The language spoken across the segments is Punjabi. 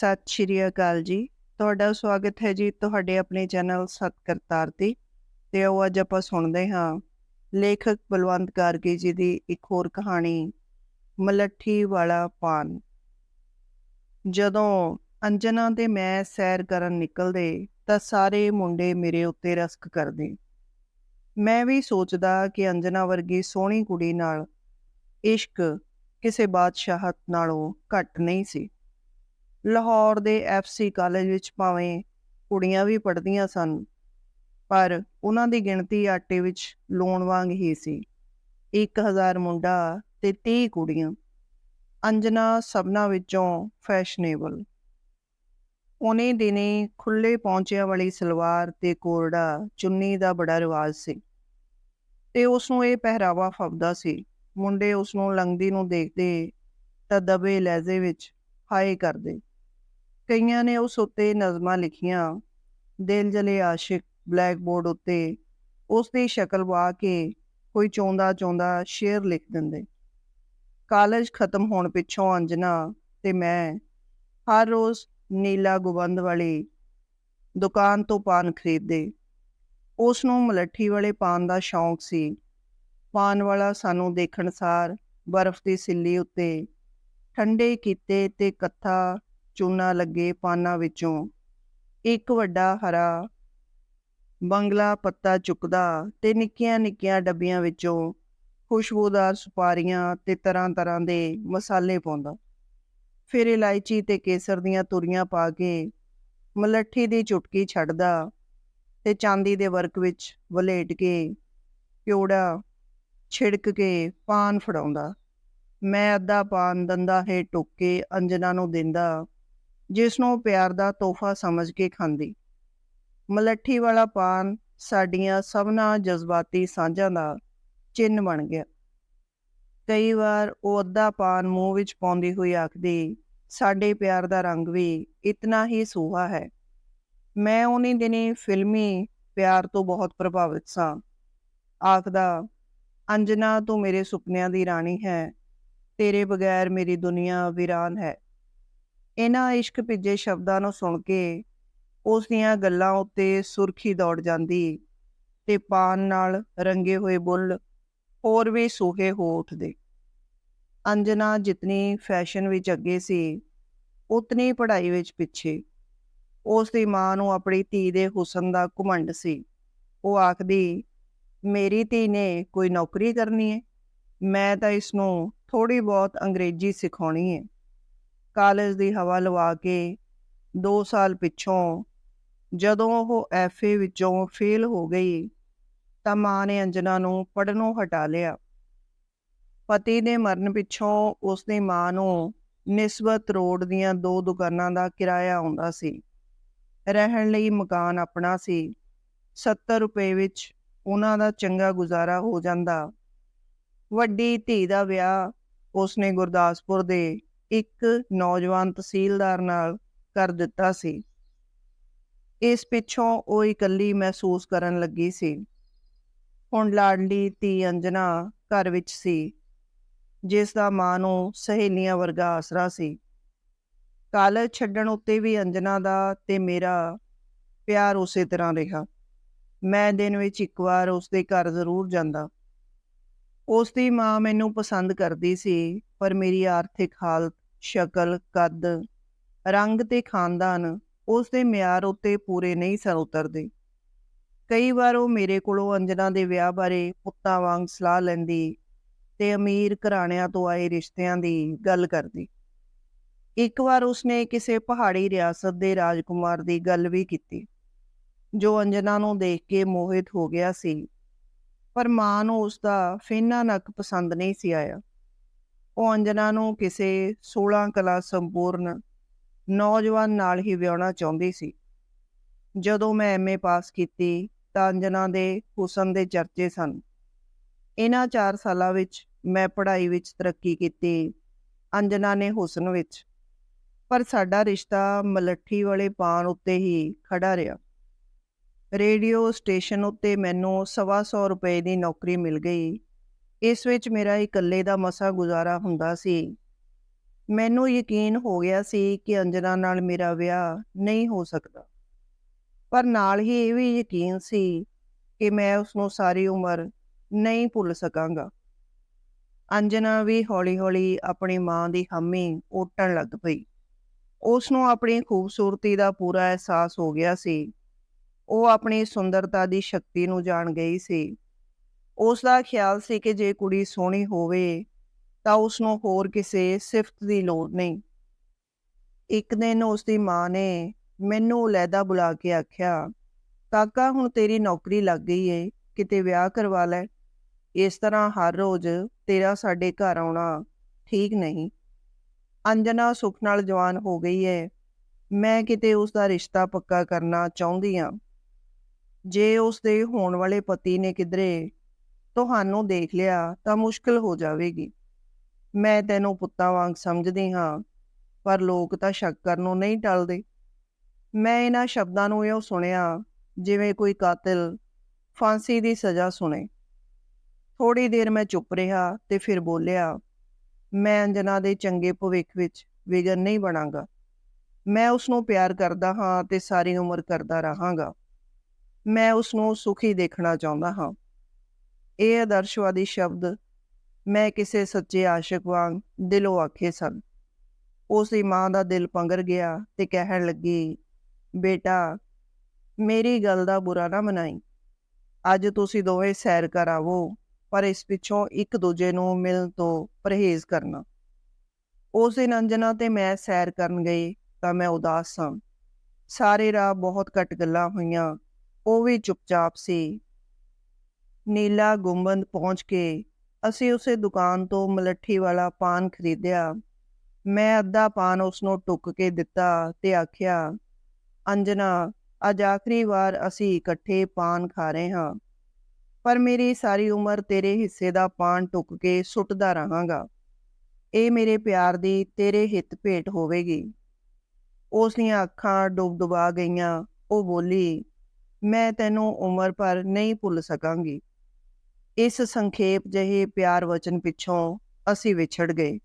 ਸਤਿ ਸ਼੍ਰੀ ਅਕਾਲ ਜੀ। ਤੁਹਾਡਾ ਸਵਾਗਤ ਹੈ ਜੀ ਤੁਹਾਡੇ ਆਪਣੇ ਚੈਨਲ ਸਤ ਕਰਤਾਰ ਤੇ ਤੇ ਆਓ ਅੱਜ ਆਪਾਂ ਸੁਣਦੇ ਹਾਂ ਲੇਖਕ ਬਲਵੰਤ ਗਾਰਗੀ ਜੀ ਦੀ ਇੱਕ ਹੋਰ ਕਹਾਣੀ, ਮਲੱਠੀ ਵਾਲਾ ਪਾਨ। ਜਦੋਂ ਅੰਜਨਾ ਤੇ ਮੈਂ ਸੈਰ ਕਰਨ ਨਿਕਲਦੇ ਤਾਂ ਸਾਰੇ ਮੁੰਡੇ ਮੇਰੇ ਉੱਤੇ ਰਸਕ ਕਰਦੇ। ਮੈਂ ਵੀ ਸੋਚਦਾ ਕਿ ਅੰਜਨਾ ਵਰਗੀ ਸੋਹਣੀ ਕੁੜੀ ਨਾਲ ਇਸ਼ਕ ਕਿਸੇ ਬਾਦਸ਼ਾਹਤ ਨਾਲੋਂ ਘੱਟ ਨਹੀਂ ਸੀ। ਲਾਹੌਰ ਦੇ ਐਫਸੀ ਕਾਲਜ ਵਿੱਚ ਭਾਵੇਂ ਕੁੜੀਆਂ ਵੀ ਪੜ੍ਹਦੀਆਂ ਸਨ, ਪਰ ਉਹਨਾਂ ਦੀ ਗਿਣਤੀ ਆਟੇ ਵਿੱਚ ਲੂਣ ਵਾਂਗ ਹੀ ਸੀ। 1000 ਮੁੰਡਾ ਤੇ 30 ਕੁੜੀਆਂ, ਅੰਜਨਾ ਸਭਨਾ ਵਿੱਚੋਂ ਫੈਸ਼ਨੇਬਲ। ਉਹਨੇ ਦਿਨੇ ਖੁੱਲੇ ਪੌਂਚਿਆਂ ਵਾਲੀ ਸਲਵਾਰ ਤੇ ਕੋਰੜਾ ਚੁੰਨੀ ਦਾ ਬੜਾ ਰਿਵਾਜ ਸੀ ਤੇ ਉਸ ਨੂੰ ਇਹ ਪਹਿਰਾਵਾ ਫੱਬਦਾ ਸੀ। ਮੁੰਡੇ ਉਸ ਨੂੰ ਲੰਗਦੀ ਨੂੰ ਦੇਖਦੇ ਤਾਂ ਦਬੇ ਲਹਿਜ਼ੇ ਵਿੱਚ ਹਾਏ ਕਰਦੇ। ਕਈਆਂ ਨੇ ਉਸ ਉੱਤੇ ਨਜ਼ਮਾਂ ਲਿਖੀਆਂ। ਦਿਲ ਜਲੇ ਆਸ਼ਿਕ ਬਲੈਕ ਬੋਰਡ ਉੱਤੇ ਉਸ ਦੀ ਸ਼ਕਲ ਵਾ ਕੇ ਕੋਈ ਚੌਂਦਾ ਚੌਂਦਾ ਸ਼ੇਰ ਲਿਖ ਦਿੰਦੇ। ਕਾਲਜ ਖਤਮ ਹੋਣ ਪਿੱਛੋਂ ਅੰਜਨਾ ਤੇ ਮੈਂ ਹਰ ਰੋਜ਼ ਨੀਲਾ ਗੁਬੰਦ ਵਾਲੀ ਦੁਕਾਨ ਤੋਂ ਪਾਨ ਖਰੀਦਦੇ। ਉਸ ਨੂੰ ਮਲੱਠੀ ਵਾਲੇ ਪਾਨ ਦਾ ਸ਼ੌਂਕ ਸੀ। ਪਾਨ ਵਾਲਾ ਸਾਨੂੰ ਦੇਖਣ ਸਾਰ ਬਰਫ਼ ਦੀ ਸਿੱਲੀ ਉੱਤੇ ਠੰਡੇ ਕੀਤੇ ਤੇ ਕੱਥਾ ਚੂਨਾ ਲੱਗੇ ਪਾਨਾਂ ਵਿੱਚੋਂ ਇੱਕ ਵੱਡਾ ਹਰਾ ਬੰਗਲਾ ਪੱਤਾ ਚੁੱਕਦਾ ਤੇ ਨਿੱਕੀਆਂ ਨਿੱਕੀਆਂ ਡੱਬੀਆਂ ਵਿੱਚੋਂ ਖੁਸ਼ਬੂਦਾਰ ਸੁਪਾਰੀਆਂ ਤੇ ਤਰ੍ਹਾਂ-ਤਰ੍ਹਾਂ ਦੇ ਮਸਾਲੇ ਪਾਉਂਦਾ। ਫਿਰ ਇਲਾਇਚੀ ਤੇ ਕੇਸਰ ਦੀਆਂ ਤੁਰੀਆਂ ਪਾ ਕੇ ਮਲੱਠੀ ਦੀ ਚੁਟਕੀ ਛੱਡਦਾ ਤੇ ਚਾਂਦੀ ਦੇ ਵਰਕ ਵਿੱਚ ਵਲੇਟ ਕੇ ਪਿਓੜਾ ਛਿੜਕ ਕੇ ਪਾਨ ਫੜਾਉਂਦਾ। ਮੈਂ ਅੱਧਾ ਪਾਨ ਦੰਦਾ ਹੈ ਟੁੱਕ ਕੇ ਅੰਜਨਾ ਨੂੰ ਦਿੰਦਾ ਜਿਸ ਨੂੰ ਪਿਆਰ ਦਾ ਤੋਹਫਾ ਸਮਝ ਕੇ ਖਾਂਦੀ। ਮਲੱਠੀ ਵਾਲਾ ਪਾਨ ਸਾਡੀਆਂ ਸਭਨਾ ਜਜ਼ਬਾਤੀ ਸਾਂਝਾਂ ਦਾ ਚਿੰਨ ਬਣ ਗਿਆ। ਕਈ ਵਾਰ ਉਹ ਅੱਧਾ ਪਾਨ ਮੂੰਹ ਵਿੱਚ ਪਾਉਂਦੀ ਹੋਈ ਆਖਦੀ, ਸਾਡੇ ਪਿਆਰ ਦਾ ਰੰਗ ਵੀ ਇਤਨਾ ਹੀ ਸੂਹਾ ਹੈ। ਮੈਂ ਉਹਨੇ ਦਿਨੀ ਫਿਲਮੀ ਪਿਆਰ ਤੋਂ ਬਹੁਤ ਪ੍ਰਭਾਵਿਤ ਸਾਂ। ਆਖਦਾ, ਅੰਜਨਾ, ਤੂੰ ਮੇਰੇ ਸੁਪਨਿਆਂ ਦੀ ਰਾਣੀ ਹੈ। ਤੇਰੇ ਬਗੈਰ ਮੇਰੀ ਦੁਨੀਆ ਵੀਰਾਨ ਹੈ। ਇਹਨਾਂ ਇਸ਼ਕ ਭਿੱਜੇ ਸ਼ਬਦਾਂ ਨੂੰ ਸੁਣ ਕੇ ਉਸ ਦੀਆਂ ਗੱਲਾਂ ਉੱਤੇ ਸੁਰਖੀ ਦੌੜ ਜਾਂਦੀ ਤੇ ਪਾਨ ਨਾਲ ਰੰਗੇ ਹੋਏ ਬੁੱਲ ਹੋਰ ਵੀ ਸੂਹੇ ਹੋ ਉੱਠਦੇ। ਅੰਜਨਾ ਜਿਤਨੀ ਫੈਸ਼ਨ ਵਿੱਚ ਅੱਗੇ ਸੀ, ਉਤਨੀ ਪੜ੍ਹਾਈ ਵਿੱਚ ਪਿੱਛੇ। ਉਸ ਦੀ ਮਾਂ ਨੂੰ ਆਪਣੀ ਧੀ ਦੇ ਹੁਸਨ ਦਾ ਘਮੰਡ ਸੀ। ਉਹ ਆਖਦੀ, ਮੇਰੀ ਧੀ ਨੇ ਕੋਈ ਨੌਕਰੀ ਕਰਨੀ ਹੈ ਮੈਂ ਤਾਂ ਇਸ ਨੂੰ ਥੋੜੀ ਬਹੁਤ ਅੰਗਰੇਜ਼ੀ ਸਿਖਾਉਣੀ ਹੈ ਕਾਲਜ ਦੀ ਹਵਾ ਲਵਾ ਕੇ 2 ਸਾਲ ਪਿੱਛੋਂ ਜਦੋਂ ਉਹ ਐਫਏ ਵਿੱਚੋਂ ਫੇਲ ਹੋ ਗਈ ਤਾਂ ਮਾਂ ਨੇ ਅੰਜਨਾ ਨੂੰ ਪੜਨੋਂ ਹਟਾ ਲਿਆ। ਪਤੀ ਦੇ ਮਰਨ ਪਿੱਛੋਂ ਉਸ ਦੀ ਮਾਂ ਨੂੰ ਨਿਸਬਤ ਰੋਡ ਦੀਆਂ ਦੋ ਦੁਕਾਨਾਂ ਦਾ ਕਿਰਾਇਆ ਆਉਂਦਾ ਸੀ। ਰਹਿਣ ਲਈ ਮਕਾਨ ਆਪਣਾ ਸੀ। 70 ਰੁਪਏ ਵਿੱਚ ਉਹਨਾਂ ਦਾ ਚੰਗਾ ਗੁਜ਼ਾਰਾ ਹੋ ਜਾਂਦਾ। ਵੱਡੀ ਧੀ ਦਾ ਵਿਆਹ ਉਸਨੇ ਗੁਰਦਾਸਪੁਰ ਦੇ ਇੱਕ ਨੌਜਵਾਨ ਤਹਿਸੀਲਦਾਰ ਨਾਲ ਕਰ ਦਿੱਤਾ ਸੀ। ਇਸ ਪਿੱਛੋਂ ਉਹ ਇਕੱਲੀ ਮਹਿਸੂਸ ਕਰਨ ਲੱਗੀ ਸੀ। ਹੁਣ ਲਾਡਲੀ ਧੀ ਅੰਜਨਾ ਘਰ ਵਿੱਚ ਸੀ, ਜਿਸ ਦਾ ਮਾਂ ਨੂੰ ਸਹੇਲੀਆਂ ਵਰਗਾ ਆਸਰਾ ਸੀ। ਕਾਲਜ ਛੱਡਣ ਉੱਤੇ ਵੀ ਅੰਜਨਾ ਦਾ ਤੇ ਮੇਰਾ ਪਿਆਰ ਉਸੇ ਤਰ੍ਹਾਂ ਰਿਹਾ। ਮੈਂ ਦਿਨ ਵਿੱਚ ਇੱਕ ਵਾਰ ਉਸ ਦੇ ਘਰ ਜ਼ਰੂਰ ਜਾਂਦਾ। ਉਸ ਦੀ ਮਾਂ ਮੈਨੂੰ ਪਸੰਦ ਕਰਦੀ ਸੀ, ਪਰ ਮੇਰੀ ਆਰਥਿਕ ਹਾਲਤ ਸ਼ਕਲ, ਕੱਦ, ਰੰਗ ਤੇ ਖਾਨਦਾਨ ਉਸ ਦੇ ਮਿਆਰ ਉੱਤੇ ਪੂਰੇ ਨਹੀਂ ਸਰ ਉਤਰਦੇ। ਕਈ ਵਾਰ ਉਹ ਮੇਰੇ ਕੋਲੋਂ ਅੰਜਨਾ ਦੇ ਵਿਆਹ ਬਾਰੇ ਪੁੱਤਾਂ ਵਾਂਗ ਸਲਾਹ ਲੈਂਦੀ ਤੇ ਅਮੀਰ ਘਰਾਣਿਆਂ ਤੋਂ ਆਏ ਰਿਸ਼ਤਿਆਂ ਦੀ ਗੱਲ ਕਰਦੀ। ਇੱਕ ਵਾਰ ਉਸਨੇ ਕਿਸੇ ਪਹਾੜੀ ਰਿਆਸਤ ਦੇ ਰਾਜਕੁਮਾਰ ਦੀ ਗੱਲ ਵੀ ਕੀਤੀ, ਜੋ ਅੰਜਨਾ ਨੂੰ ਦੇਖ ਕੇ ਮੋਹਿਤ ਹੋ ਗਿਆ ਸੀ, ਪਰ ਮਾਂ ਨੂੰ ਉਸ ਦਾ ਫੇਨਾ ਨੱਕ ਪਸੰਦ ਨਹੀਂ ਸੀ ਆਇਆ। ਉਹ ਅੰਜਨਾ ਨੂੰ ਕਿਸੇ 16 ਕਲਾ ਸੰਪੂਰਨ ਨੌਜਵਾਨ ਨਾਲ ਹੀ ਵਿਆਹਣਾ ਚਾਹੁੰਦੀ ਸੀ। ਜਦੋਂ ਮੈਂ ਐਮਏ ਪਾਸ ਕੀਤੀ ਤਾਂ ਅੰਜਨਾ ਦੇ ਹੁਸਨ ਦੇ ਚਰਚੇ ਸਨ। ਇਹਨਾਂ 4 ਸਾਲਾਂ ਵਿੱਚ ਮੈਂ ਪੜ੍ਹਾਈ ਵਿੱਚ ਤਰੱਕੀ ਕੀਤੀ ਅੰਜਨਾ ਨੇ ਹੁਸਨ ਵਿੱਚ। ਪਰ ਸਾਡਾ ਰਿਸ਼ਤਾ ਮਲੱਠੀ ਵਾਲੇ ਪਾਨ ਉੱਤੇ ਹੀ ਖੜਾ ਰਿਹਾ। ਰੇਡੀਓ ਸਟੇਸ਼ਨ ਉੱਤੇ ਮੈਨੂੰ 125 ਰੁਪਏ ਦੀ ਨੌਕਰੀ ਮਿਲ ਗਈ। ਇਸ ਵਿੱਚ ਮੇਰਾ ਇਕੱਲੇ ਦਾ ਮਸਾ ਗੁਜ਼ਾਰਾ ਹੁੰਦਾ ਸੀ। ਮੈਨੂੰ ਯਕੀਨ ਹੋ ਗਿਆ ਸੀ ਕਿ ਅੰਜਨਾ ਨਾਲ ਮੇਰਾ ਵਿਆਹ ਨਹੀਂ ਹੋ ਸਕਦਾ। ਪਰ ਨਾਲ ਹੀ ਇਹ ਵੀ ਯਕੀਨ ਸੀ ਕਿ ਮੈਂ ਉਸ ਨੂੰ ਸਾਰੀ ਉਮਰ ਨਹੀਂ ਭੁੱਲ ਸਕਾਂਗਾ। ਅੰਜਨਾ ਵੀ ਹੌਲੀ-ਹੌਲੀ ਆਪਣੀ ਮਾਂ ਦੀ ਹਾਮੀ ਓਟਣ ਲੱਗ ਪਈ। ਉਸ ਨੂੰ ਆਪਣੀ ਖੂਬਸੂਰਤੀ ਦਾ ਪੂਰਾ ਅਹਿਸਾਸ ਹੋ ਗਿਆ ਸੀ। ਉਹ ਆਪਣੀ ਸੁੰਦਰਤਾ ਦੀ ਸ਼ਕਤੀ ਨੂੰ ਜਾਣ ਗਈ ਸੀ। ਉਸ ਦਾ ਖਿਆਲ ਸੀ ਕਿ ਜੇ ਕੁੜੀ ਸੋਹਣੀ ਹੋਵੇ, ਤਾਂ ਉਸ ਨੂੰ ਹੋਰ ਕਿਸੇ ਸਿਫਤ ਦੀ ਲੋੜ ਨਹੀਂ। ਇੱਕ ਦਿਨ ਉਸ ਦੀ ਮਾਂ ਨੇ ਮੈਨੂੰ ਲੈਦਾ ਬੁਲਾ ਕੇ ਆਖਿਆ, ਕਾਕਾ, ਹੁਣ ਤੇਰੀ ਨੌਕਰੀ ਲੱਗ ਗਈ ਏ, ਕਿਤੇ ਵਿਆਹ ਕਰਵਾ ਲੈ। ਇਸ ਤਰ੍ਹਾਂ ਹਰ ਰੋਜ਼ ਤੇਰਾ ਸਾਡੇ ਘਰ ਆਉਣਾ ਠੀਕ ਨਹੀਂ। ਅੰਜਨਾ ਸੁਖ ਨਾਲ ਜਵਾਨ ਹੋ ਗਈ ਏ। ਮੈਂ ਕਿਤੇ ਉਸ ਦਾ ਰਿਸ਼ਤਾ ਪੱਕਾ ਕਰਨਾ ਚਾਹੁੰਦੀ ਆ। ਜੇ ਉਸ ਦੇ ਹੋਣ ਵਾਲੇ ਪਤੀ ਨੇ ਕਿਧਰੇ ਤੁਹਾਨੂੰ ਦੇਖ ਲਿਆ ਤਾਂ ਮੁਸ਼ਕਲ ਹੋ ਜਾਵੇਗੀ। ਮੈਂ ਤੈਨੂੰ ਪੁੱਤਾਂ ਵਾਂਗ ਸਮਝਦੀ ਹਾਂ, ਪਰ ਲੋਕ ਤਾਂ ਸ਼ੱਕ ਕਰਨੋਂ ਨਹੀਂ ਟਲਦੇ। ਮੈਂ ਇਹਨਾਂ ਸ਼ਬਦਾਂ ਨੂੰ ਇਉਂ ਸੁਣਿਆ, ਜਿਵੇਂ ਕੋਈ ਕਾਤਿਲ ਫਾਂਸੀ ਦੀ ਸਜ਼ਾ ਸੁਣੇ। ਥੋੜੀ ਦੇਰ ਮੈਂ ਚੁੱਪ ਰਿਹਾ ਤੇ ਫਿਰ ਬੋਲਿਆ, ਮੈਂ ਅੰਜਨਾ ਦੇ ਚੰਗੇ ਭਵਿੱਖ ਵਿੱਚ ਵਿਗਨ ਨਹੀਂ ਬਣਾਂਗਾ। ਮੈਂ ਉਸ ਨੂੰ ਪਿਆਰ ਕਰਦਾ ਹਾਂ ਤੇ ਸਾਰੀ ਉਮਰ ਕਰਦਾ ਰਹਾਂਗਾ। ਮੈਂ ਉਸ ਨੂੰ ਸੁਖੀ ਦੇਖਣਾ ਚਾਹੁੰਦਾ ਹਾਂ। ਇਹ ਆਦਰਸ਼ਵਾਦੀ ਸ਼ਬਦ ਮੈਂ ਕਿਸੇ ਸੱਚੇ ਆਸ਼ਿਕ ਵਾਂਗ ਦਿਲੋਂ ਆਖੇ ਸਨ। ਉਸ ਦੀ ਮਾਂ ਦਾ ਦਿਲ ਪੰਗਰ ਗਿਆ ਤੇ ਕਹਿਣ ਲੱਗੀ, ਬੇਟਾ, ਮੇਰੀ ਗੱਲ ਦਾ ਬੁਰਾ ਨਾ ਮਨਾਈ। ਅੱਜ ਤੁਸੀਂ ਦੋਵੇਂ ਸੈਰ ਕਰ ਆਵੋ, ਪਰ ਇਸ ਪਿੱਛੋਂ ਇੱਕ ਦੂਜੇ ਨੂੰ ਮਿਲਣ ਤੋਂ ਪਰਹੇਜ਼ ਕਰਨਾ। ਉਸ ਦਿਨ ਅੰਜਨਾ ਤੇ ਮੈਂ ਸੈਰ ਕਰਨ ਗਏ ਤਾਂ ਮੈਂ ਉਦਾਸ ਸਾਂ। ਸਾਰੇ ਰਾਹ ਬਹੁਤ ਘੱਟ ਗੱਲਾਂ ਹੋਈਆਂ, ਉਹ ਵੀ ਚੁੱਪਚਾਪ ਸੀ। ਨੀਲਾ ਗੁੰਬਦ ਪਹੁੰਚ ਕੇ ਅਸੀਂ ਉਸੇ ਦੁਕਾਨ ਤੋਂ ਮਲੱਠੀ ਵਾਲਾ ਪਾਨ ਖਰੀਦਿਆ। ਮੈਂ ਅੱਧਾ ਪਾਨ ਉਸ ਨੂੰ ਟੁੱਕ ਕੇ ਦਿੱਤਾ ਤੇ ਆਖਿਆ, ਅੰਜਨਾ, ਅੱਜ ਆਖਰੀ ਵਾਰ ਅਸੀਂ ਇਕੱਠੇ ਪਾਨ ਖਾ ਰਹੇ ਹਾਂ, ਪਰ ਮੇਰੀ ਸਾਰੀ ਉਮਰ ਤੇਰੇ ਹਿੱਸੇ ਦਾ ਪਾਨ ਟੁੱਕ ਕੇ ਸੁੱਟਦਾ ਰਹਾਂਗਾ। ਇਹ ਮੇਰੇ ਪਿਆਰ ਦੀ ਤੇਰੇ ਹਿੱਤ ਭੇਟ ਹੋਵੇਗੀ। ਉਸ ਦੀਆਂ ਅੱਖਾਂ ਡੁੱਬ ਡੁਬਾ ਗਈਆਂ। ਉਹ ਬੋਲੀ, ਮੈਂ ਤੈਨੂੰ ਉਮਰ ਭਰ ਨਹੀਂ ਭੁੱਲ ਸਕਾਂਗੀ। ਇਸ ਸੰਖੇਪ ਜਿਹੇ ਪਿਆਰ ਵਚਨ ਪਿੱਛੋਂ ਅਸੀਂ ਵਿਛੜ ਗਏ।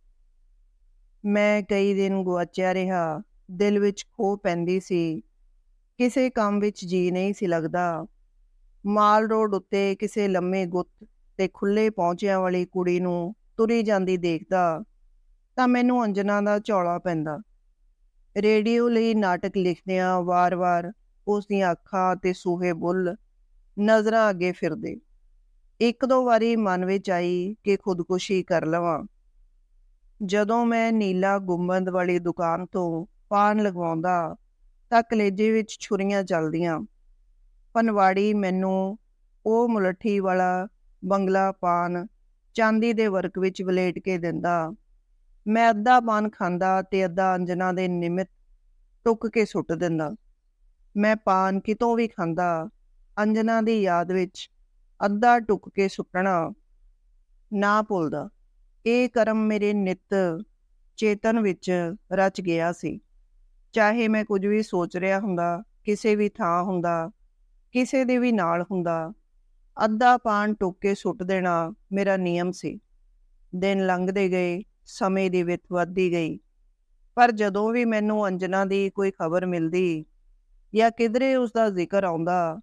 ਮੈਂ ਕਈ ਦਿਨ ਗੁਆਚਿਆ ਰਿਹਾ, ਦਿਲ ਵਿੱਚ ਖੋ ਪੈਂਦੀ ਸੀ। ਕਿਸੇ ਕੰਮ ਵਿੱਚ ਜੀ ਨਹੀਂ ਸੀ ਲੱਗਦਾ। ਮਾਲ ਰੋਡ ਉੱਤੇ ਕਿਸੇ ਲੰਮੇ ਗੁੱਤ ਤੇ ਖੁੱਲੇ ਪਹੁੰਚਿਆਂ ਵਾਲੀ ਕੁੜੀ ਨੂੰ ਤੁਰੀ ਜਾਂਦੀ ਦੇਖਦਾ, ਤਾਂ ਮੈਨੂੰ ਅੰਜਨਾ ਦਾ ਝੌਲਾ ਪੈਂਦਾ। ਰੇਡੀਓ ਲਈ ਨਾਟਕ ਲਿਖਦਿਆਂ ਵਾਰ-ਵਾਰ ਉਸ ਦੀਆਂ ਅੱਖਾਂ ਤੇ ਸੂਹੇ ਬੁੱਲ ਨਜ਼ਰਾਂ ਅੱਗੇ ਫਿਰਦੇ। ਇੱਕ ਦੋ ਵਾਰੀ ਮਨ ਵਿੱਚ ਆਈ ਕਿ ਖੁਦਕੁਸ਼ੀ ਕਰ ਲਵਾਂ। ਜਦੋਂ ਮੈਂ ਨੀਲਾ ਗੁੰਬਦ ਵਾਲੀ ਦੁਕਾਨ ਤੋਂ ਪਾਨ ਲਗਵਾਉਂਦਾ ਤਾਂ ਕਲੇਜੇ ਵਿੱਚ ਛੁਰੀਆਂ ਚੱਲਦੀਆਂ। ਪਨਵਾੜੀ ਮੈਨੂੰ ਉਹ ਮੁਲੱਠੀ ਵਾਲਾ ਬੰਗਲਾ ਪਾਨ ਚਾਂਦੀ ਦੇ ਵਰਕ ਵਿੱਚ ਵਲੇਟ ਕੇ ਦਿੰਦਾ। ਮੈਂ ਅੱਧਾ ਪਾਨ ਖਾਂਦਾ ਤੇ ਅੱਧਾ ਅੰਜਨਾ ਦੇ ਨਿਮਿਤ ਟੁੱਕ ਕੇ ਸੁੱਟ ਦਿੰਦਾ। ਮੈਂ ਪਾਨ ਕਿਤੋਂ ਵੀ ਖਾਂਦਾ, ਅੰਜਨਾ ਦੀ ਯਾਦ ਵਿੱਚ ਅੱਧਾ ਟੁੱਕ ਕੇ ਸੁੱਟਣਾ ਨਾ ਭੁੱਲਦਾ। ਇਹ ਕਰਮ ਮੇਰੇ ਨਿਤ ਚੇਤਨ ਵਿੱਚ ਰਚ ਗਿਆ ਸੀ। ਚਾਹੇ ਮੈਂ ਕੁਝ ਵੀ ਸੋਚ ਰਿਹਾ ਹੁੰਦਾ, ਕਿਸੇ ਵੀ ਥਾਂ ਹੁੰਦਾ, ਕਿਸੇ ਦੇ ਵੀ ਨਾਲ ਹੁੰਦਾ, ਅੱਧਾ ਪਾਨ ਟੁੱਕ ਕੇ ਸੁੱਟ ਦੇਣਾ ਮੇਰਾ ਨਿਯਮ ਸੀ। ਦਿਨ ਲੰਘਦੇ ਗਏ, ਸਮੇਂ ਦੀ ਵਿੱਥ ਵੱਧਦੀ ਗਈ। ਪਰ ਜਦੋਂ ਵੀ ਮੈਨੂੰ ਅੰਜਨਾ ਦੀ ਕੋਈ ਖਬਰ ਮਿਲਦੀ ਜਾਂ ਕਿਧਰੇ ਉਸ ਦਾ ਜ਼ਿਕਰ ਆਉਂਦਾ,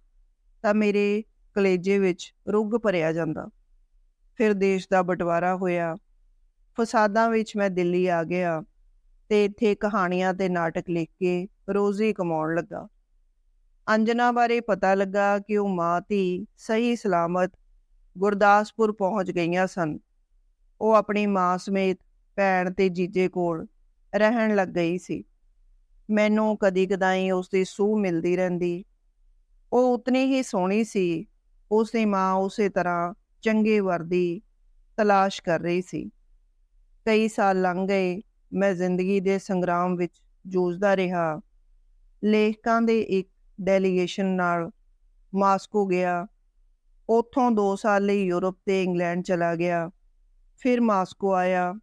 ਤਾਂ ਮੇਰੇ ਕਲੇਜੇ ਵਿੱਚ ਰੁੱਗ ਭਰਿਆ ਜਾਂਦਾ। ਫਿਰ ਦੇਸ਼ ਦਾ ਬਟਵਾਰਾ ਹੋਇਆ। ਫਸਾਦਾਂ ਵਿੱਚ ਮੈਂ ਦਿੱਲੀ ਆ ਗਿਆ ਤੇ ਇੱਥੇ ਕਹਾਣੀਆਂ ਤੇ ਨਾਟਕ ਲਿਖ ਕੇ ਰੋਜ਼ੀ ਕਮਾਉਣ ਲੱਗਾ। ਅੰਜਨਾ ਬਾਰੇ ਪਤਾ ਲੱਗਾ ਕਿ ਉਹ ਮਾਂ, ਧੀ ਸਹੀ ਸਲਾਮਤ ਗੁਰਦਾਸਪੁਰ ਪਹੁੰਚ ਗਈਆਂ ਸਨ। ਉਹ ਆਪਣੀ ਮਾਂ ਸਮੇਤ ਭੈਣ ਤੇ ਜੀਜੇ ਕੋਲ ਰਹਿਣ ਲੱਗ ਗਈ ਸੀ। ਮੈਨੂੰ ਕਦੀ ਕਦਾਈ ਉਸ ਦੀ ਸੂਹ ਮਿਲਦੀ ਰਹਿੰਦੀ। ਉਹ ਉਤਨੀ ਹੀ ਸੋਹਣੀ ਸੀ ਉਸ ਦੀ ਮਾਂ ਉਸੇ ਤਰ੍ਹਾਂ ਚੰਗੇ ਵਰਦੀ ਤਲਾਸ਼ ਕਰ ਰਹੀ ਸੀ। ਕਈ ਸਾਲ ਲੰਘ ਗਏ, ਮੈਂ ਜ਼ਿੰਦਗੀ ਦੇ ਸੰਗਰਾਮ ਵਿੱਚ ਜੂਝਦਾ ਰਿਹਾ। ਲੇਖਕਾਂ ਦੇ ਇੱਕ ਡੈਲੀਗੇਸ਼ਨ ਨਾਲ ਮਾਸਕੋ ਗਿਆ। ਉੱਥੋਂ 2 ਸਾਲ ਲਈ ਯੂਰਪ ਤੇ ਇੰਗਲੈਂਡ ਚਲਾ ਗਿਆ। ਫਿਰ ਮਾਸਕੋ ਆਇਆ।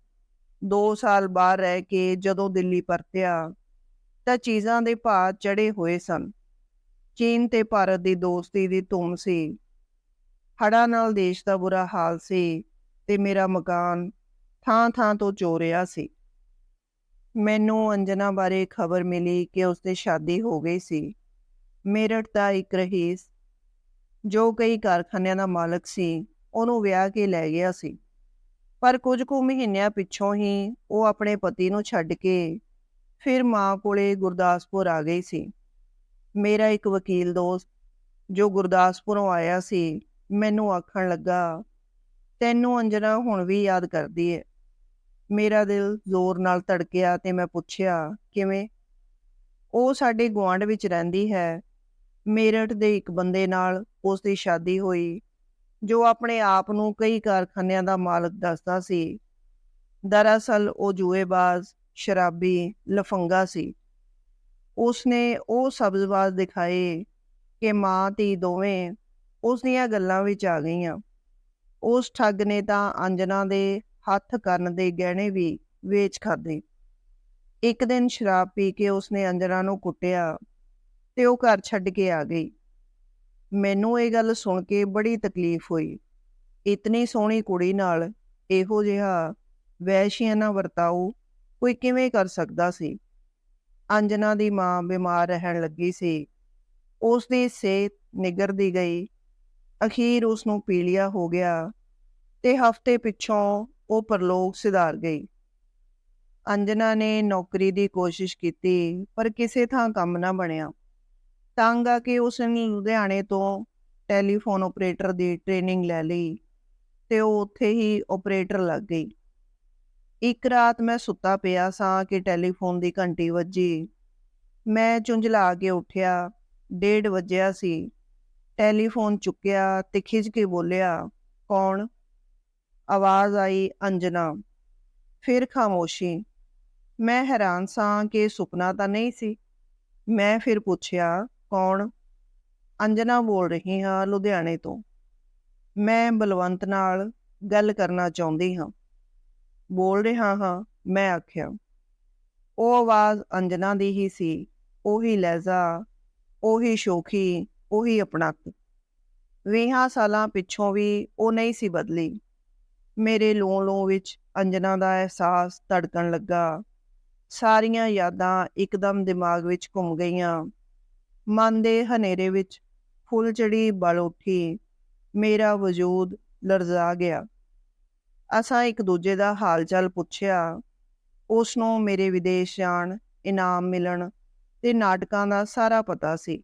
2 ਸਾਲ ਬਾਹਰ ਰਹਿ ਕੇ ਜਦੋਂ ਦਿੱਲੀ ਪਰਤਿਆ, ਤਾਂ ਚੀਜ਼ਾਂ ਦੇ ਭਾਅ ਚੜੇ ਹੋਏ ਸਨ। ਚੀਨ ਤੇ ਭਾਰਤ ਦੀ ਦੋਸਤੀ ਦੀ ਧੂਮ ਸੀ। ਹੜ੍ਹਾਂ ਨਾਲ ਦੇਸ਼ ਦਾ ਬੁਰਾ ਹਾਲ ਸੀ ਤੇ ਮੇਰਾ ਮਕਾਨ ਥਾਂ ਥਾਂ ਤੋਂ ਚੋਰਿਆ ਸੀ। ਮੈਨੂੰ ਅੰਜਨਾ ਬਾਰੇ ਖਬਰ ਮਿਲੀ ਕਿ ਉਸਦੀ ਸ਼ਾਦੀ ਹੋ ਗਈ ਸੀ। ਮੇਰਠ ਦਾ ਇੱਕ ਰਹੀਸ, ਜੋ ਕਈ ਕਾਰਖਾਨਿਆਂ ਦਾ ਮਾਲਕ ਸੀ, ਉਹਨੂੰ ਵਿਆਹ ਕੇ ਲੈ ਗਿਆ ਸੀ। ਪਰ ਕੁਝ ਕੁ ਮਹੀਨਿਆਂ ਪਿੱਛੋਂ ਹੀ ਉਹ ਆਪਣੇ ਪਤੀ ਨੂੰ ਛੱਡ ਕੇ ਫਿਰ ਮਾਂ ਕੋਲੇ ਗੁਰਦਾਸਪੁਰ ਆ ਗਈ ਸੀ। ਮੇਰਾ ਇੱਕ ਵਕੀਲ ਦੋਸਤ, ਜੋ ਗੁਰਦਾਸਪੁਰੋਂ ਆਇਆ ਸੀ ਮੈਨੂੰ ਆਖਣ ਲੱਗਾ, ਤੈਨੂੰ ਅੰਜਨਾ ਹੁਣ ਵੀ ਯਾਦ ਕਰਦੀ ਹੈ ਮੇਰਾ ਦਿਲ ਜ਼ੋਰ ਨਾਲ ਧੜਕਿਆ ਤੇ ਮੈਂ ਪੁੱਛਿਆ, ਕਿਵੇਂ? ਉਹ ਸਾਡੇ ਗੁਆਂਢ ਵਿੱਚ ਰਹਿੰਦੀ ਹੈ। ਮੇਰਠ ਦੇ ਇੱਕ ਬੰਦੇ ਨਾਲ ਉਸ ਦੀ ਸ਼ਾਦੀ ਹੋਈ, ਜੋ ਆਪਣੇ ਆਪ ਨੂੰ ਕਈ ਕਾਰਖਾਨਿਆਂ ਦਾ ਮਾਲਕ ਦੱਸਦਾ ਸੀ। ਦਰਅਸਲ ਉਹ ਜੂਏਬਾਜ਼, ਸ਼ਰਾਬੀ, ਲਫੰਗਾ ਸੀ। ਉਸਨੇ ਉਹ ਸਬਜ਼ਬਾਜ਼ ਦਿਖਾਏ ਕਿ ਮਾਂ, ਧੀ ਦੋਵੇਂ ਉਸ ਦੀਆਂ ਗੱਲਾਂ ਵਿੱਚ ਆ ਗਈਆਂ। ਉਸ ਠੱਗ ਨੇ ਤਾਂ ਅੰਜਨਾ ਦੇ ਹੱਥ ਕੰਨ ਦੇ ਗਹਿਣੇ ਵੀ ਵੇਚ ਖਾਦੇ ਇੱਕ ਦਿਨ ਸ਼ਰਾਬ ਪੀ ਕੇ ਉਸਨੇ ਅੰਜਨਾ ਨੂੰ ਕੁੱਟਿਆ ਤੇ ਉਹ ਘਰ ਛੱਡ ਕੇ ਆ ਗਈ। ਮੈਨੂੰ ਇਹ ਗੱਲ ਸੁਣ ਕੇ ਬੜੀ ਤਕਲੀਫ ਹੋਈ। ਇਤਨੀ ਸੋਹਣੀ ਕੁੜੀ ਨਾਲ ਇਹੋ ਜਿਹਾ ਵੈਸ਼ੀਆਨਾ ਵਰਤਾਓ, ਕੋਈ ਕਿਵੇਂ ਕਰ ਸਕਦਾ ਸੀ? ਅੰਜਨਾ ਦੀ ਮਾਂ ਬਿਮਾਰ ਰਹਿਣ ਲੱਗੀ ਸੀ। ਉਸ ਦੀ ਸਿਹਤ ਨਿਗਰਦੀ ਗਈ। ਅਖੀਰ ਉਸ ਨੂੰ ਪੀਲੀਆ ਹੋ ਗਿਆ ਤੇ ਹਫ਼ਤੇ ਪਿੱਛੋਂ ਉਹ ਪਰਲੋਕ ਸਿਧਾਰ ਗਈ। ਅੰਜਨਾ ਨੇ ਨੌਕਰੀ ਦੀ ਕੋਸ਼ਿਸ਼ ਕੀਤੀ, ਪਰ ਕਿਸੇ ਥਾਂ ਕੰਮ ਨਾ ਬਣਿਆ। ਤੰਗ ਆ ਕੇ ਉਸ ਨੇ ਲੁਧਿਆਣੇ ਤੋਂ ਟੈਲੀਫੋਨ ਆਪਰੇਟਰ ਦੀ ਟ੍ਰੇਨਿੰਗ ਲੈ ਲਈ ਤੇ ਉਹ ਉੱਥੇ ਹੀ ਆਪਰੇਟਰ ਲੱਗ ਗਈ। ਇੱਕ ਰਾਤ ਮੈਂ ਸੁੱਤਾ ਪਿਆ ਸਾਂ ਕਿ ਟੈਲੀਫੋਨ ਦੀ ਘੰਟੀ ਵੱਜੀ। ਮੈਂ ਚੁੰਝਲਾ ਕੇ ਉੱਠਿਆ, ਡੇਢ ਵਜਿਆ ਸੀ। ਟੈਲੀਫੋਨ ਚੁੱਕਿਆ ਤੇ ਖਿੱਚ ਕੇ ਬੋਲਿਆ, ਕੌਣ? ਆਵਾਜ਼ ਆਈ, ਅੰਜਨਾ। ਫਿਰ ਖਾਮੋਸ਼ੀ, ਮੈਂ ਹੈਰਾਨ ਸਾਂ ਕਿ ਸੁਪਨਾ ਤਾਂ ਨਹੀਂ ਸੀ। ਮੈਂ ਫਿਰ ਪੁੱਛਿਆ, ਕੌਣ? ਅੰਜਨਾ ਬੋਲ ਰਹੀ ਹਾਂ ਲੁਧਿਆਣੇ ਤੋਂ। ਮੈਂ ਬਲਵੰਤ ਨਾਲ ਗੱਲ ਕਰਨਾ ਚਾਹੁੰਦੀ ਹਾਂ। ਬੋਲ ਰਿਹਾ ਹਾਂ, ਮੈਂ ਆਖਿਆ। ਉਹ ਆਵਾਜ਼ ਅੰਜਨਾ ਦੀ ਹੀ ਸੀ, ਉਹੀ ਲਹਿਜ਼ਾ, ਉਹੀ ਸ਼ੋਖੀ ਉਹੀ ਆਪਣਤ ਵੀਹਾਂ ਸਾਲਾਂ ਪਿੱਛੋਂ ਵੀ ਉਹ ਨਹੀਂ ਸੀ ਬਦਲੀ। ਮੇਰੇ ਲੋਂ ਲੋਂ ਵਿੱਚ ਅੰਜਨਾ ਦਾ ਅਹਿਸਾਸ ਧੜਕਣ ਲੱਗਾ। ਸਾਰੀਆਂ ਯਾਦਾਂ ਇੱਕਦਮ ਦਿਮਾਗ ਵਿੱਚ ਘੁੰਮ ਗਈਆਂ। ਮਨ ਦੇ ਹਨੇਰੇ ਵਿੱਚ ਫੁੱਲ ਚੜੀ ਬਲ ਉੱਠੀ। ਮੇਰਾ ਵਜੂਦ ਲਰਜ਼ਾ ਗਿਆ। ਅਸਾਂ ਇੱਕ ਦੂਜੇ ਦਾ ਹਾਲ ਚਾਲ ਪੁੱਛਿਆ। ਉਸ ਨੂੰ ਮੇਰੇ ਵਿਦੇਸ਼ ਜਾਣ, ਇਨਾਮ ਮਿਲਣ ਤੇ ਨਾਟਕਾਂ ਦਾ ਸਾਰਾ ਪਤਾ ਸੀ।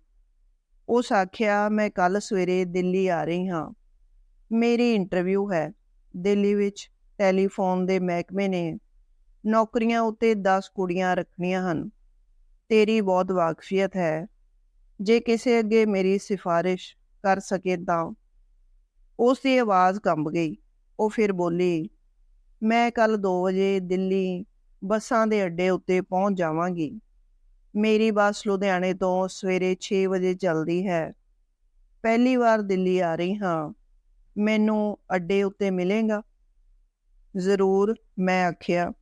ਉਸ ਆਖਿਆ ਮੈਂ ਕੱਲ ਸਵੇਰੇ ਦਿੱਲੀ ਆ ਰਹੀ ਹਾਂ। ਮੇਰੀ ਇੰਟਰਵਿਊ ਹੈ। ਦਿੱਲੀ ਵਿੱਚ ਟੈਲੀਫੋਨ ਦੇ ਮਹਿਕਮੇ ਨੇ ਨੌਕਰੀਆਂ ਉੱਤੇ 10 ਕੁੜੀਆਂ ਰੱਖਣੀਆਂ ਹਨ। ਤੇਰੀ ਬਹੁਤ ਵਾਕਫੀਅਤ ਹੈ। ਜੇ ਕਿਸੇ ਅੱਗੇ ਮੇਰੀ ਸਿਫਾਰਿਸ਼ ਕਰ ਸਕੇ ਤਾਂ। ਉਸ ਦੀ ਆਵਾਜ਼ ਕੰਬ ਗਈ। ਉਹ ਫਿਰ ਬੋਲੀ, ਮੈਂ ਕੱਲ 2 ਵਜੇ ਦਿੱਲੀ ਬੱਸਾਂ ਦੇ ਅੱਡੇ ਉੱਤੇ ਪਹੁੰਚ ਜਾਵਾਂਗੀ। ਮੇਰੀ ਬੱਸ ਲੁਧਿਆਣੇ ਤੋਂ ਸਵੇਰੇ 6 ਵਜੇ ਚੱਲਦੀ ਹੈ। ਪਹਿਲੀ ਵਾਰ ਦਿੱਲੀ ਆ ਰਹੀ ਹਾਂ। ਮੈਨੂੰ ਅੱਡੇ ਉੱਤੇ ਮਿਲੇਗਾ? ਜ਼ਰੂਰ, ਮੈਂ ਆਖਿਆ।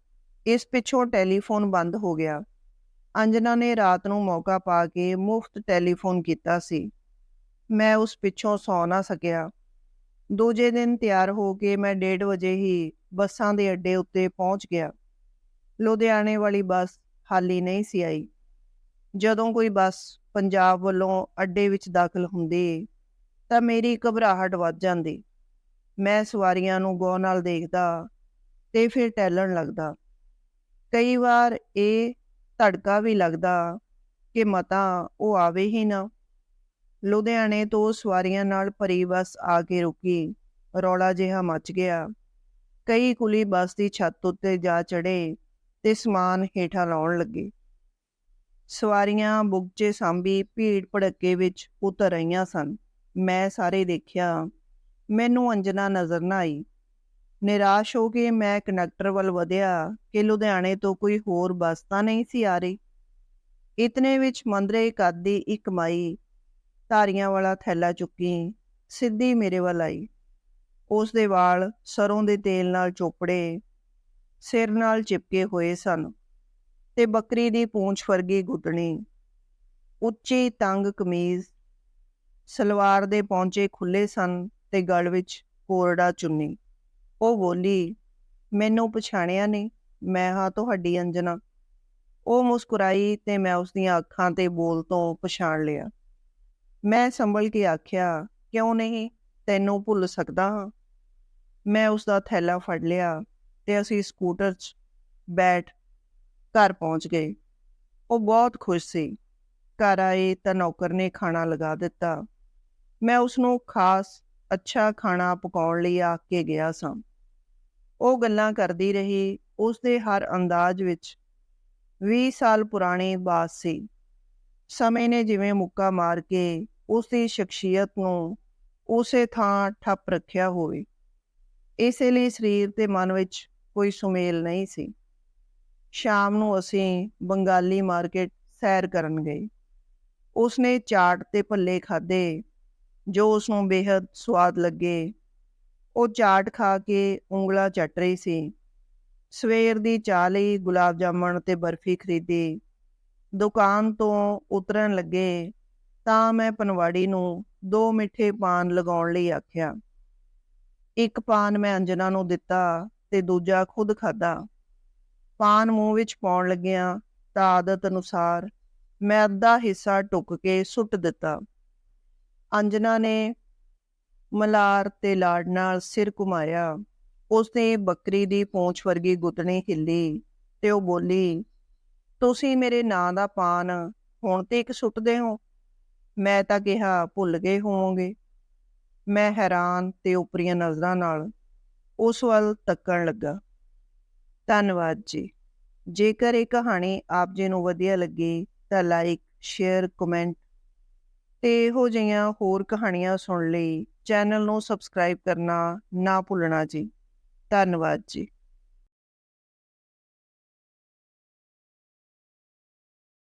ਇਸ ਪਿੱਛੋਂ ਟੈਲੀਫੋਨ ਬੰਦ ਹੋ ਗਿਆ। ਅੰਜਨਾ ਨੇ ਰਾਤ ਨੂੰ ਮੌਕਾ ਪਾ ਕੇ ਮੁਫਤ ਟੈਲੀਫੋਨ ਕੀਤਾ ਸੀ। ਮੈਂ ਉਸ ਪਿੱਛੋਂ ਸੌ ਨਾ ਸਕਿਆ। ਦੂਜੇ ਦਿਨ ਤਿਆਰ ਹੋ ਕੇ ਮੈਂ 1:30 ਵਜੇ ਹੀ ਬੱਸਾਂ ਦੇ ਅੱਡੇ ਉੱਤੇ ਪਹੁੰਚ ਗਿਆ। ਲੁਧਿਆਣੇ ਵਾਲੀ ਬੱਸ ਹਾਲੀ ਨਹੀਂ ਸੀ ਆਈ। ਜਦੋਂ ਕੋਈ ਬੱਸ ਪੰਜਾਬ ਵੱਲੋਂ ਅੱਡੇ ਵਿੱਚ ਦਾਖਲ ਹੁੰਦੀ ਤਾਂ ਮੇਰੀ ਘਬਰਾਹਟ ਵੱਧ ਜਾਂਦੀ। ਮੈਂ ਸਵਾਰੀਆਂ ਨੂੰ ਗੌਰ ਨਾਲ ਦੇਖਦਾ ਤੇ ਫਿਰ ਟੈਲਣ ਲੱਗਦਾ। ਕਈ ਵਾਰ ਇਹ ਧੜਕਾ ਵੀ ਲੱਗਦਾ ਕਿ ਮਤਾ ਉਹ ਆਵੇ ਹੀ ਨਾ। ਲੁਧਿਆਣੇ ਤੋਂ ਸਵਾਰੀਆਂ ਨਾਲ ਭਰੀ ਬੱਸ ਆ ਕੇ ਰੁਕੀ। ਰੌਲਾ ਜਿਹਾ ਮਚ ਗਿਆ। ਕਈ ਕੁਲੀ ਬੱਸ ਦੀ ਛੱਤ ਉੱਤੇ ਜਾ ਚੜੇ ਤੇ ਸਮਾਨ ਹੇਠਾਂ ਲਾਉਣ ਲੱਗੇ। ਸਵਾਰੀਆਂ, ਬੁਗਚੇ, ਸਾਂਭੀ, ਭੀੜ ਭੜੱਕੇ ਵਿੱਚ ਉਤਰ ਰਹੀਆਂ ਸਨ। ਮੈਂ ਸਾਰੇ ਦੇਖਿਆ। ਮੈਨੂੰ ਅੰਜਨਾ ਨਜ਼ਰ ਨਾ ਆਈ। ਨਿਰਾਸ਼ ਹੋ ਕੇ ਮੈਂ ਕੰਡਕਟਰ ਵੱਲ ਵਧਿਆ ਕਿ ਲੁਧਿਆਣੇ ਤੋਂ ਕੋਈ ਹੋਰ ਬੱਸ ਤਾਂ ਨਹੀਂ ਸੀ ਆ ਰਹੀ। ਇਤਨੇ ਵਿੱਚ ਮੰਦਰੇ ਕਾਦੀ ਇੱਕ ਮਾਈ ਧਾਰੀਆਂ ਵਾਲਾ ਥੈਲਾ ਚੁੱਕੀ ਸਿੱਧੀ ਮੇਰੇ ਵੱਲ ਆਈ। ਉਸ ਦੇ ਵਾਲ ਸਰੋਂ ਦੇ ਤੇਲ ਨਾਲ ਚੋਪੜੇ, ਸਿਰ ਨਾਲ ਚਿਪਕੇ ਹੋਏ ਸਨ। ਤੇ ਬੱਕਰੀ ਦੀ ਪੂੰਛ ਵਰਗੀ ਗੁੱਟਣੀ ਉੱਚੀ ਤੰਗ ਕਮੀਜ਼, ਸਲਵਾਰ ਦੇ ਪੌਂਚੇ ਖੁੱਲੇ ਸਨ ਤੇ ਗਲ ਵਿੱਚ ਕੋਰੜਾ ਚੁੰਨੀ। ਉਹ ਬੋਲੀ, ਮੈਨੂੰ ਪਛਾਣਿਆ ਨਹੀਂ, ਮੈਂ ਹਾਂ ਤੁਹਾਡੀ ਅੰਜਨਾ ਉਹ ਮੁਸਕਰਾਈ ਤੇ ਮੈਂ ਉਸ ਦੀਆਂ ਅੱਖਾਂ ਤੇ ਬੋਲ ਤੋਂ ਪਛਾਣ ਲਿਆ। ਮੈਂ ਸੰਭਲ ਕੇ ਆਖਿਆ, ਕਿਉਂ ਨਹੀਂ, ਤੈਨੂੰ ਭੁੱਲ ਸਕਦਾ ਹਾਂ? ਮੈਂ ਉਸ ਦਾ ਥੈਲਾ ਫੜ ਲਿਆ ਤੇ ਅਸੀਂ ਸਕੂਟਰ 'ਚ ਬੈਠ ਘਰ ਪਹੁੰਚ ਗਏ। ਉਹ ਬਹੁਤ ਖੁਸ਼ ਸੀ। ਘਰ ਆਏ ਤਾਂ ਨੌਕਰ ਨੇ ਖਾਣਾ ਲਗਾ ਦਿੱਤਾ। ਮੈਂ ਉਸ ਨੂੰ ਖਾਸ, ਅੱਛਾ ਖਾਣਾ ਪਕਾਉਣ ਲਈ ਆਖ ਕੇ ਗਿਆ ਸਾਂ। ਉਹ ਗੱਲਾਂ ਕਰਦੀ ਰਹੀ। ਉਸ ਦੇ ਹਰ ਅੰਦਾਜ਼ ਵਿੱਚ 20 ਸਾਲ ਪੁਰਾਣੇ ਬਾਤ ਸੀ। ਸਮੇਂ ਨੇ ਜਿਵੇਂ ਮੁੱਕਾ ਮਾਰ ਕੇ ਉਸ ਦੀ ਸ਼ਖਸੀਅਤ ਨੂੰ ਉਸੇ ਥਾਂ ਠੱਪ ਰੱਖਿਆ ਹੋਵੇ। ਇਸੇ ਲਈ ਸਰੀਰ ਤੇ ਮਨ ਵਿੱਚ ਕੋਈ ਸੁਮੇਲ ਨਹੀਂ ਸੀ। ਸ਼ਾਮ ਨੂੰ ਅਸੀਂ ਬੰਗਾਲੀ ਮਾਰਕੀਟ ਸੈਰ ਕਰਨ ਗਏ। ਉਸਨੇ ਚਾਟ ਤੇ ਭੱਲੇ ਖਾਦੇ ਜੋ ਉਸ ਨੂੰ ਬੇहद ਸਵਾਦ ਲੱਗੇ। ਉਹ ਚਾਟ ਖਾ ਕੇ ਉਂਗਲਾ ਚੱਟ ਰਹੀ ਸੀ। ਸਵੇਰ ਦੀ ਚਾਹ ਲਈ ਗੁਲਾਬ ਜਾਮਣ ਤੇ ਬਰਫੀ ਖਰੀਦੀ। ਦੁਕਾਨ ਤੋਂ ਉਤਰਨ ਲੱਗੇ, ਤਾਂ ਮੈਂ ਪਨਵਾੜੀ ਨੂੰ ਦੋ ਮਿੱਠੇ ਪਾਨ ਲਗਾਉਣ ਲਈ ਆਖਿਆ। ਇੱਕ ਪਾਨ ਮੈਂ ਅੰਜਨਾ ਨੂੰ ਦਿੱਤਾ ਤੇ ਦੂਜਾ ਖੁਦ ਖਾਦਾ ਪਾਨ ਮੂੰਹ ਵਿੱਚ ਪਾਉਣ ਲੱਗਿਆ ਤਾਂ ਆਦਤ ਅਨੁਸਾਰ ਮੈਂ ਅੱਧਾ ਹਿੱਸਾ ਟੁੱਕ ਕੇ ਸੁੱਟ ਦਿੱਤਾ। ਅੰਜਨਾ ਨੇ ਮਲਾਰ ਤੇ ਲਾੜ ਨਾਲ ਸਿਰ ਘੁਮਾਇਆ। ਉਸਨੇ ਬੱਕਰੀ ਦੀ ਪੂੰਛ ਵਰਗੀ ਗੁੱਤਣੀ ਹਿੱਲੀ ਤੇ ਉਹ ਬੋਲੀ, ਤੁਸੀਂ ਮੇਰੇ ਨਾਂ ਦਾ ਪਾਨ ਹੁਣ ਤੇ ਇੱਕ ਸੁੱਟਦੇ ਹੋ? ਮੈਂ ਤਾਂ ਕਿਹਾ ਭੁੱਲ ਗਏ ਹੋਵੋਗੇ। ਮੈਂ ਹੈਰਾਨ ਤੇ ਉਪਰੀਆਂ ਨਜ਼ਰਾਂ ਨਾਲ ਉਸ ਵੱਲ ਤੱਕਣ ਲੱਗਾ। ਧੰਨਵਾਦ ਜੀ। ਜੇਕਰ ਇਹ ਕਹਾਣੀ ਆਪ ਜੀ ਨੂੰ ਵਧੀਆ ਲੱਗੇ ਤਾਂ ਲਾਈਕ ਸ਼ੇਅਰ ਕਮੈਂਟ ਤੇ ਇਹੋ ਜਿਹੀਆਂ ਹੋਰ ਕਹਾਣੀਆਂ ਸੁਣ ਲਈ ਚੈਨਲ ਨੂੰ ਸਬਸਕ੍ਰਾਈਬ ਕਰਨਾ ਨਾ ਭੁੱਲਣਾ ਜੀ। ਧੰਨਵਾਦ ਜੀ।